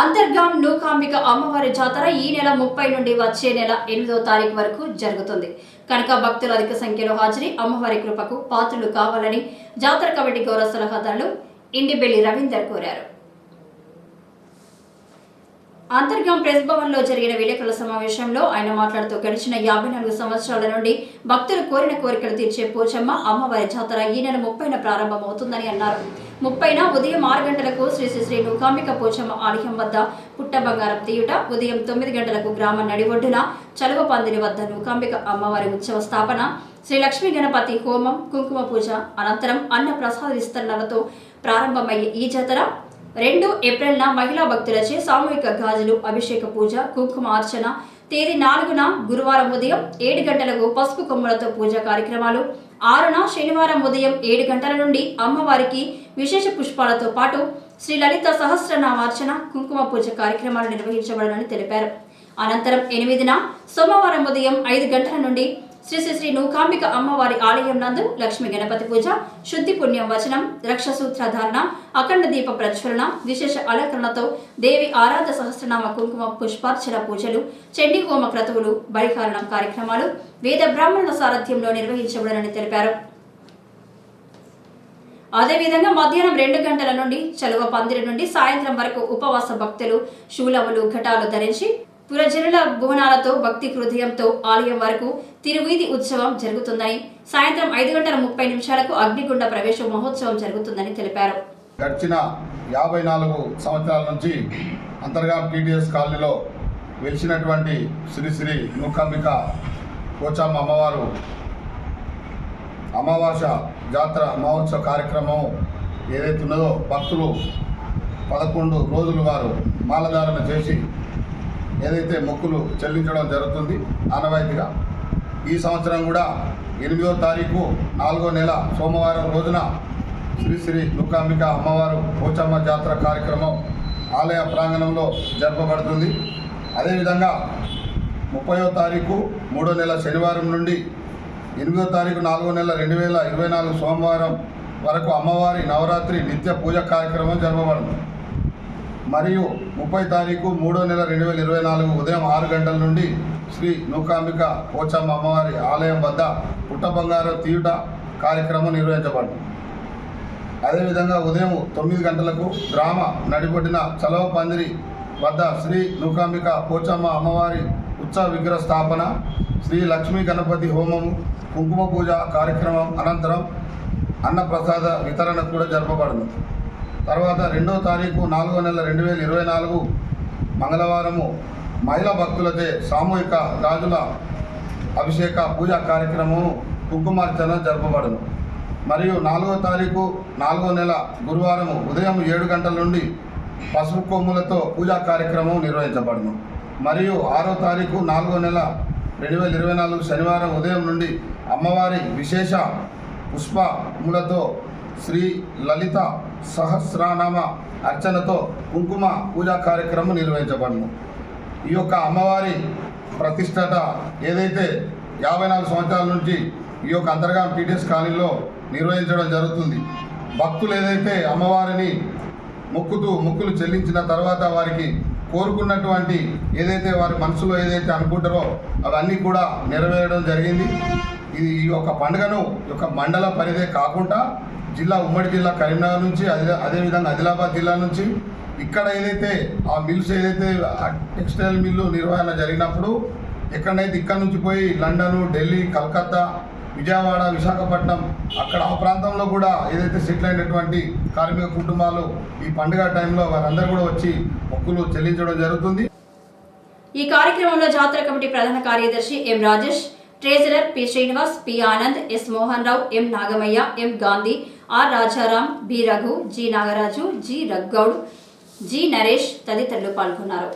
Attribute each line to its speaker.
Speaker 1: అంతర్గాం నూకాంబిక అమ్మవారి జాతర ఈ నెల ముప్పై నుండి వచ్చే నెల ఎనిమిదో తారీఖు వరకు జరుగుతుంది. కనుక భక్తులు అధిక సంఖ్యలో హాజరై అమ్మవారి కృపకు పాత్రులు కావాలని జాతర కమిటీ గౌరవ సలహాదారులు ఇండిబెల్లి రవీందర్ కోరారు. అంతర్గాం ప్రెస్ భవన్లో జరిగిన విలేకరుల సమావేశంలో ఆయన మాట్లాడుతూ గడిచిన యాభై నాలుగు సంవత్సరాల నుండి భక్తులు కోరిన కోరికలు తీర్చే పోచమ్మ అమ్మవారి జాతర ఈ నెల ముప్పైన ప్రారంభమవుతుందని అన్నారు. ముప్పైన ఉదయం ఆరు గంటలకు శ్రీ శ్రీ శ్రీ నూకాంబిక పోచమ్మ ఆలయం వద్ద పుట్ట బంగారం తీయుట ఉదయం తొమ్మిది గంటలకు గ్రామ నడివొడ్డున చలువ పందిరి వద్ద నూకాంబిక అమ్మవారి ఉత్సవ స్థాపన శ్రీ లక్ష్మీ గణపతి హోమం కుంకుమ పూజ అనంతరం అన్న ప్రసాద విస్తరణలతో ప్రారంభమయ్యే ఈ జాతర రెండు ఏప్రిల్న మహిళా భక్తులచే సామూహిక గాజులు అభిషేక పూజ కుంకుమ అర్చన తేదీ నాలుగున గురువారం ఉదయం ఏడు గంటలకు పసుపు కొమ్ములతో పూజ కార్యక్రమాలు ఆరున శనివారం ఉదయం ఏడు గంటల నుండి అమ్మవారికి విశేష పుష్పాలతో పాటు శ్రీ లలిత సహస్రనామార్చన కుంకుమ పూజ కార్యక్రమాలు నిర్వహించబడనని తెలిపారు. అనంతరం ఎనిమిదిన సోమవారం ఉదయం ఐదు గంటల నుండి శ్రీ శ్రీ శ్రీ నూకాంబిక అమ్మవారి ఆలయం నందు లక్ష్మీ గణపతి పూజ శుద్ధి పుణ్యం వచనం రక్ష సూత్రధారణ అఖండ దీప ప్రజ్వలన విశేష అలంకరణతో దేవి ఆరాధ సహస్రనామ కుంకుమ పుష్పార్చన పూజలు చండీ హోమ క్రతువులు బలిహారణం కార్యక్రమాలు వేద బ్రాహ్మణుల సారథ్యంలో నిర్వహించబడనని తెలిపారు. అదేవిధంగా మధ్యాహ్నం రెండు గంటల నుండి చలువ పందిరి నుండి సాయంత్రం వరకు ఉపవాస భక్తులు శూలములు ఘటాలు ధరించి పురజనుల బోనాలతో భక్తి హృదయంతో ఆలయం వరకు తిరువీధి ఉత్సవం జరుగుతుందని సాయంత్రం ఐదు గంటల ముప్పై నిమిషాలకు అగ్నిగుండ ప్రవేశ మహోత్సవం జరుగుతుందని తెలిపారు.
Speaker 2: గడిచిన యాభై నాలుగు సంవత్సరాల నుంచి అంతర్గాం టీడీఎస్ కాలనీలో వెలిసినటువంటి శ్రీ శ్రీ నూకాంబిక కోచమ్మ అమ్మవారు అమావాస జాతర మహోత్సవ కార్యక్రమం ఏదైతే ఉన్నదో భక్తులు పదకొండు రోజులు వారు మాలధారణ చేసి ఏదైతే మొక్కులు చెల్లించడం జరుగుతుంది ఆనవాయితీగా ఈ సంవత్సరం కూడా ఎనిమిదో తారీఖు నాలుగో నెల సోమవారం రోజున శ్రీ శ్రీ దుర్గాంబిక అమ్మవారు పోచమ్మ జాతర కార్యక్రమం ఆలయ ప్రాంగణంలో జరపబడుతుంది. అదేవిధంగా ముప్పయో తారీఖు మూడో నెల శనివారం నుండి ఎనిమిదో తారీఖు నాలుగో నెల రెండు వేల ఇరవై నాలుగు సోమవారం వరకు అమ్మవారి నవరాత్రి నిత్య పూజ కార్యక్రమం జరపబడుతుంది. మరియు ముప్పై తారీఖు మూడో నెల రెండు వేల ఇరవై నాలుగు ఉదయం ఆరు గంటల నుండి శ్రీ నూకాంబిక పోచమ్మ అమ్మవారి ఆలయం వద్ద పుట్ట బంగారం తీయుట కార్యక్రమం నిర్వహించబడింది అదేవిధంగా ఉదయం తొమ్మిది గంటలకు గ్రామ నడిపొట్టిన చలవ పందిరి వద్ద శ్రీ నూకాంబిక పోచమ్మ అమ్మవారి ఉత్సవ విగ్రహ స్థాపన శ్రీ లక్ష్మీ గణపతి హోమము కుంకుమ పూజ కార్యక్రమం అనంతరం అన్నప్రసాద వితరణ కూడా జరపబడింది తర్వాత రెండో తారీఖు నాలుగో నెల రెండు వేల ఇరవై నాలుగు మంగళవారము మహిళా భక్తులచే సామూహిక గాజుల అభిషేక పూజా కార్యక్రమము కుంకుమార్చన జరపబడును. మరియు నాలుగో తారీఖు నాలుగో నెల గురువారము ఉదయం ఏడు గంటల నుండి పసుపు కొమ్ములతో పూజా కార్యక్రమం నిర్వహించబడును. మరియు ఆరో తారీఖు నాలుగో నెల రెండు వేల ఇరవై నాలుగు శనివారం ఉదయం నుండి అమ్మవారి విశేష పుష్పములతో శ్రీ లలిత సహస్రనామ అర్చనతో కుంకుమ పూజా కార్యక్రమం నిర్వహించబడును. ఈ యొక్క అమ్మవారి ప్రతిష్టత ఏదైతే యాభై నాలుగు సంవత్సరాల నుంచి ఈ యొక్క అంతర్గా టీటీఎస్ కాలనీలో నిర్వహించడం జరుగుతుంది భక్తులు ఏదైతే అమ్మవారిని మొక్కుతూ మొక్కులు చెల్లించిన తర్వాత వారికి కోరుకున్నటువంటి ఏదైతే వారి మనసులో ఏదైతే అనుకుంటారో అవన్నీ కూడా నెరవేరడం జరిగింది. ఇది ఈ యొక్క పండుగను ఈ యొక్క మండల పరిధే కాకుండా జిల్లా ఉమ్మడి జిల్లా కరీంనగర్ నుంచి అదే అదేవిధంగా ఆదిలాబాద్ జిల్లా నుంచి ఇక్కడ ఏదైతే ఆ మిల్స్ ఏదైతే టెక్స్టైల్ మిల్లు నిర్వహణ జరిగినప్పుడు ఎక్కడైతే ఇక్కడ నుంచి పోయి లండన్ ఢిల్లీ కలకత్తా విజయవాడ విశాఖపట్నం అక్కడ ఆ ప్రాంతంలో కూడా ఏదైతే సెటిల్ అయినటువంటి కార్మిక కుటుంబాలు ఈ పండుగ టైంలో వారందరూ కూడా వచ్చి మొక్కులు చెల్లించడం జరుగుతుంది.
Speaker 1: ఈ కార్యక్రమంలో జాతర కమిటీ ప్రధాన కార్యదర్శి M Rajesh treasurer P Srinivas P Anand S Mohan Rao M Nagamayya M Gandhi R Rajaram B Raghu G Nagaraju G Raggoud G Naresh తదితరులు పాల్గొన్నారు.